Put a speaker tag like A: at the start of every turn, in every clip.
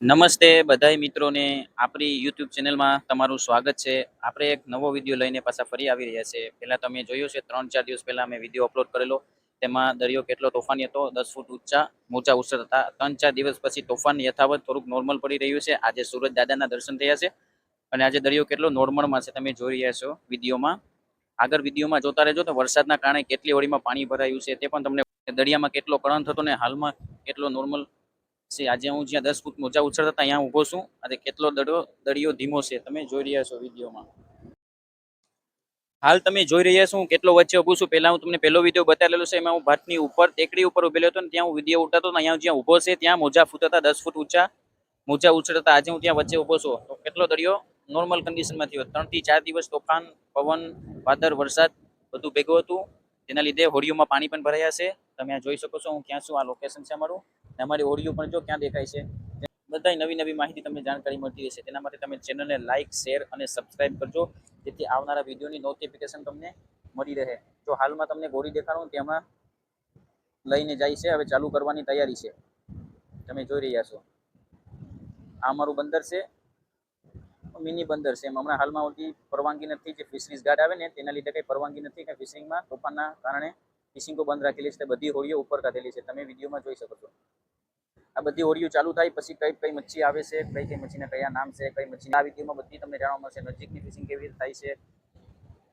A: નમસ્તે બધાય મિત્રોને. આપણી યુટ્યુબ ચેનલમાં તમારું સ્વાગત છે. આપણે એક નવો વીડિયો લઈને પાછા ફરી આવી રહ્યા છે. પહેલાં તમે જોયું છે, ત્રણ ચાર દિવસ પહેલાં મેં વીડિયો અપલોડ કરેલો. તેમાં દરિયો કેટલો તોફાની હતો? દસ ફૂટ ઊંચા, મોજા ઉછળ હતા. ત્રણ ચાર દિવસ પછી તોફાન યથાવત થોડુંક નોર્મલ પડી રહ્યું છે. આજે સુરત દાદાના દર્શન થયા છે. અને આજે દરિયો કેટલો નોર્મલમાં છે તમે જોઈ રહ્યા છો વિડીયોમાં. આગળ વિડીયોમાં જોતા રહેજો તો વરસાદના કારણે કેટલી હોળીમાં પાણી ભરાયું છે તે પણ તમને દરિયામાં કેટલો કરંટ હતો ને હાલમાં કેટલો નોર્મલ આજે હું જ્યાં દસ ફૂટ મોજા ઉછળતા હતા અહીંયા ઊભો છું. અને કેટલો દડો, દડિયો, ધીમો છે. તમે જોઈ રહ્યા છો વિડીયોમાં. હાલ તમે જોઈ રહ્યા છો હું કેટલો વચ્ચે ઊભું છું. પહેલા હું તમને પહેલો વીડિયો બતાવેલો છે. એમાં હું ભાતની ઉપર, ટેકડી ઉપર ઉભેલો હતો ને ત્યાં હું વીડિયો ઉઠાતો ને અહીંયા જ્યાં ઊભો છે, ત્યાં મોજા ફૂટતા દસ ફૂટ ઊંચા, મોજા ઉછળતા આજે હું ત્યાં વચ્ચે ઊભો છું. તો કેટલો દરિયો? નોર્મલ કન્ડિશનમાં થયો ત્રણથી ચાર દિવસ તોફાન, પવન, વાદળ, વરસાદ બધું ભેગું હતું. તેના લીધે હોડીઓમાં પાણી પણ ભરાયા છે. તમે આ જોઈ શકો છો. હું ક્યાં છું? આ લોકેશન છે અમારું. ને અમારી ઓડિયો પણ જો ક્યાં દેખાય છે બધા નવી નવી માહિતી તમને જાણકારી મળતી રહેશે. તેના માટે તમે ચેનલને લાઇક શેર અને સબસ્ક્રાઇબ કરજો, જેથી આવનારા વિડીયોની નોટિફિકેશન તમને મળી રહે. જો હાલમાં તમને ગોળી દેખાડું તેમાં લઈને જાય છે, હવે ચાલુ કરવાની તૈયારી છે. તમે જોઈ રહ્યા છો. આ અમારું બંદર છે, મિની બંદર છે. હમણાં હાલમાં ઓછી પરવાનગી નથી, જે ફિશરીઝ ગાર્ડ આવે ને, તેના લીધે કંઈ પરવાનગી નથી, કે ફિશિંગમાં તોફાનના કારણે ફિશિંગો બંધ રાખેલી છે બધી હોડીઓ ઉપર કાઢેલી છે. તમે વિડીયોમાં જોઈ શકો છો. આ બધી હોડીઓ ચાલુ થાય, પછી કઈ કઈ મચ્છી આવે છે, કઈ કઈ મચ્છીના કયા નામ છે, કઈ મચ્છી આ વિડીયોમાં બધી તમને જાણવા મળશે. નજીકની ફિશિંગ કેવી રીતે થાય છે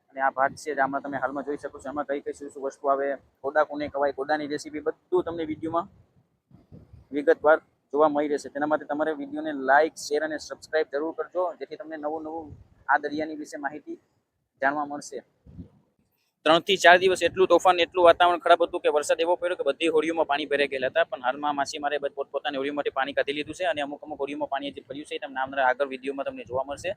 A: અને આ ભાત છે આમાં તમે હાલમાં જોઈ શકો છો. એમાં કઈ કઈ શું શું વસ્તુ આવે કોડા કોને કવાય કોડાની રેસીપી બધું તમને વિડીયોમાં વિગતવાર જોવા મળી રહેશે. તેના માટે તમારે વિડીયોને લાઇક શેર અને સબસ્ક્રાઇબ જરૂર કરજો, જેથી તમને નવું નવું આ દરિયાની વિશે માહિતી જાણવા મળશે. ત્રણથી ચાર દિવસ એટલું તોફાન એટલું વાતાવરણ ખરાબ હતું કે વરસાદ એવો પડ્યો કે બધી હોડીઓમાં પાણી ભરાઈ ગયેલા હતા. પણ હાલમાં માછીમારે પોતપોતાની હોડીઓમાંથી પાણી કાઢી લીધું છે અને અમુક અમુક હોડીઓમાં પાણી હજી ભર્યું છે તમને આમના આગળ વિડીયોમાં તમને જોવા મળશે.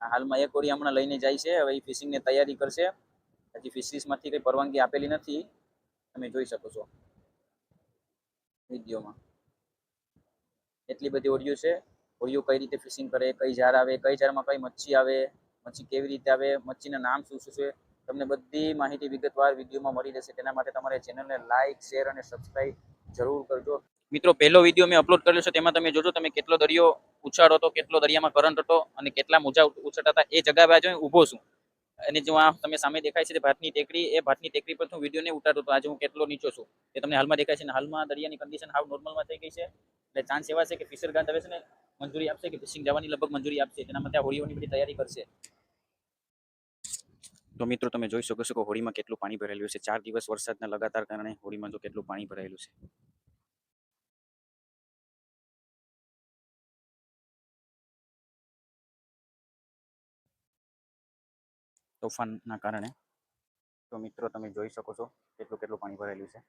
A: હાલમાં એક હોડી હમણાં લઈને જાય છે. હવે એ ફિશિંગની તૈયારી કરશે. હજી ફિશરીઝમાંથી કંઈ પરવાનગી આપેલી નથી. તમે જોઈ શકો છો. વિડીયોમાં એટલી બધી હોડીઓ છે. હોડીઓ કઈ રીતે ફિશિંગ કરે, કઈ જાર આવે, કઈ જારમાં કઈ મચ્છી આવે મચ્છી કેવી રીતે આવે, મચ્છીના નામ શું શું છે, તમને બધી માહિતી વિગતવાર વિડીયોમાં મળી રહેશે. તેના માટે તમારે ચેનલને લાઇક શેર અને સબસ્ક્રાઇબ જરૂર કરજો. મિત્રો, પહેલો વીડિયો મેં અપલોડ કર્યો છે, તેમાં તમે જોજો, તમે કેટલો દરિયો ઉછાળો હતો, કેટલો દરિયામાં કરંટ હતો અને કેટલા મોજા ઉછળતા હતા, એ જગ્યા આજે ઊભો છું. અને જો આ તમે સામે દેખાય છે ભાતની ટેકરી એ ભાતની ટેકરી પર હું વીડિયો ને ઉતારતો હતો આજે હું કેટલો નીચો છું, એ તમને હાલમાં દેખાય છે. હાલમાં દરિયાની કન્ડિશન હાવ નોર્મલમાં થઈ ગઈ છે. એટલે ચાન્સ એવા છે કે ફિશર ગાંધ હવે છે ને મંજૂરી આપશે કે ફિશિંગ જવાની લગભગ મંજૂરી આપશે? તેના માટે હોળીઓની બધી તૈયારી કરશે. તો મિત્રો તમે જોઈ શકો છો કે હોળીમાં કેટલું પાણી ભરાયેલું છે. ચાર દિવસ વરસાદના લગાતાર કારણે હોળીમાં જો કેટલું પાણી ભરાયેલું છે. તોફાનના કારણે. તો મિત્રો તમે જોઈ શકો છો કેટલું કેટલું પાણી ભરાયેલું છે.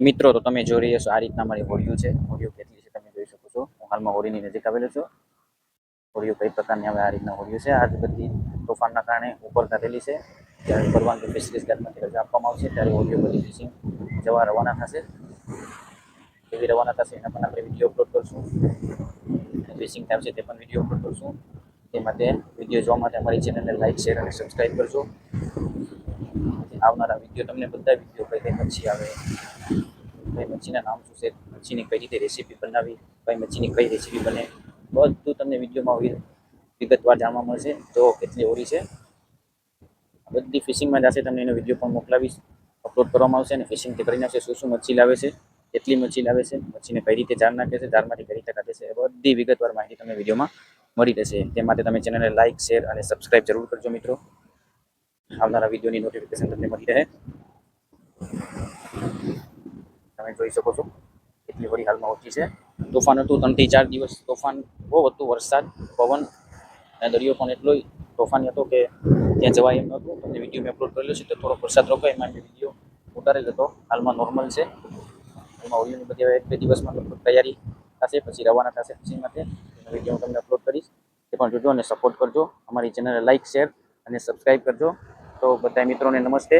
A: મિત્રો, તો તમે જોઈ રહ્યા છો, આ રીતના મારી હોળીઓ છે. હોળીઓ કેટલી છે તમે જોઈ શકો છો. હું હાલમાં હોળીની નજીક આવેલો છું. હોળીઓ કઈ પ્રકારની હવે આ રીતના હોળીઓ છે. આ બધી તોફાનના કારણે ઉપર કાઢેલી છે. ત્યારે પરવાનગી ફેસિલિટી ગાર્ડમાંથી રજા આપવામાં આવશે, ત્યારે હોળીઓ બધી ફિશિંગ જવા રવાના થશે. એવી રવાના થશે એના પણ આપણે વીડિયો અપલોડ કરશું. ફિશિંગ છે તે પણ વીડિયો અપલોડ કરશું. તે માટે વીડિયો જોવા માટે અમારી ચેનલને લાઈક, શેર અને સબસ્ક્રાઈબ કરજો. આવનારા વીડિયો તમને બધા વીડિયો કઈ કઈ મચ્છી આવે. કઈ મચ્છીના નામ શું છે? મચ્છીની કઈ રીતે રેસીપી બનાવી? કઈ મચ્છીની કઈ રેસીપી બને? બધું તમને વિડીયોમાં વિગતવાર જાણવા મળશે. તો કેટલી ઓરી છે. બધી ફિશિંગમાં જશે, તમને એનો વીડિયો પણ મોકલાવીશ. અપલોડ કરવામાં આવશે અને ફિશિંગથી કરીને કરી નાખશે. શું શું મચ્છી લાવે છે? કેટલી મચ્છી લાવે છે? મચ્છીને કઈ રીતે જાર નાખે છે? જારમાંથી કઈ રીતે કાઢે છે? બધી વિગતવાર માહિતી તમને વિડીયોમાં મળી રહેશે. તે માટે તમે ચેનલને લાઇક શેર અને સબસ્ક્રાઇબ જરૂર કરજો મિત્રો. આવનારા વિડીયોની નોટિફિકેશન તમને મળી રહે. તમે જોઈ શકો છો, એટલી વળી હાલમાં ઓછી છે. તોફાન હતું ત્રણથી ચાર દિવસ તોફાન, બહુ હતું વરસાદ, પવન અને દરિયો પણ એટલો તોફાની હતો કે ત્યાં જવાય એમ નહોતું તમને વીડિયો મેં અપલોડ કરેલો છે, તો થોડો વરસાદ રોકાય, એમાં મેં વીડિયો ઉતારેલો હતો. હાલમાં નોર્મલ છે. એમાં ઓડિયોની બધી હવે એક બે દિવસમાં લગભગ તૈયારી થશે, પછી રવાના થશે, પછી માટે વીડિયો હું તમને અપલોડ કરીશ. એ પણ જોજો અને સપોર્ટ કરજો. અમારી ચેનલને લાઇક શેર અને સબસ્ક્રાઈબ કરજો. તો બધા મિત્રોને નમસ્તે.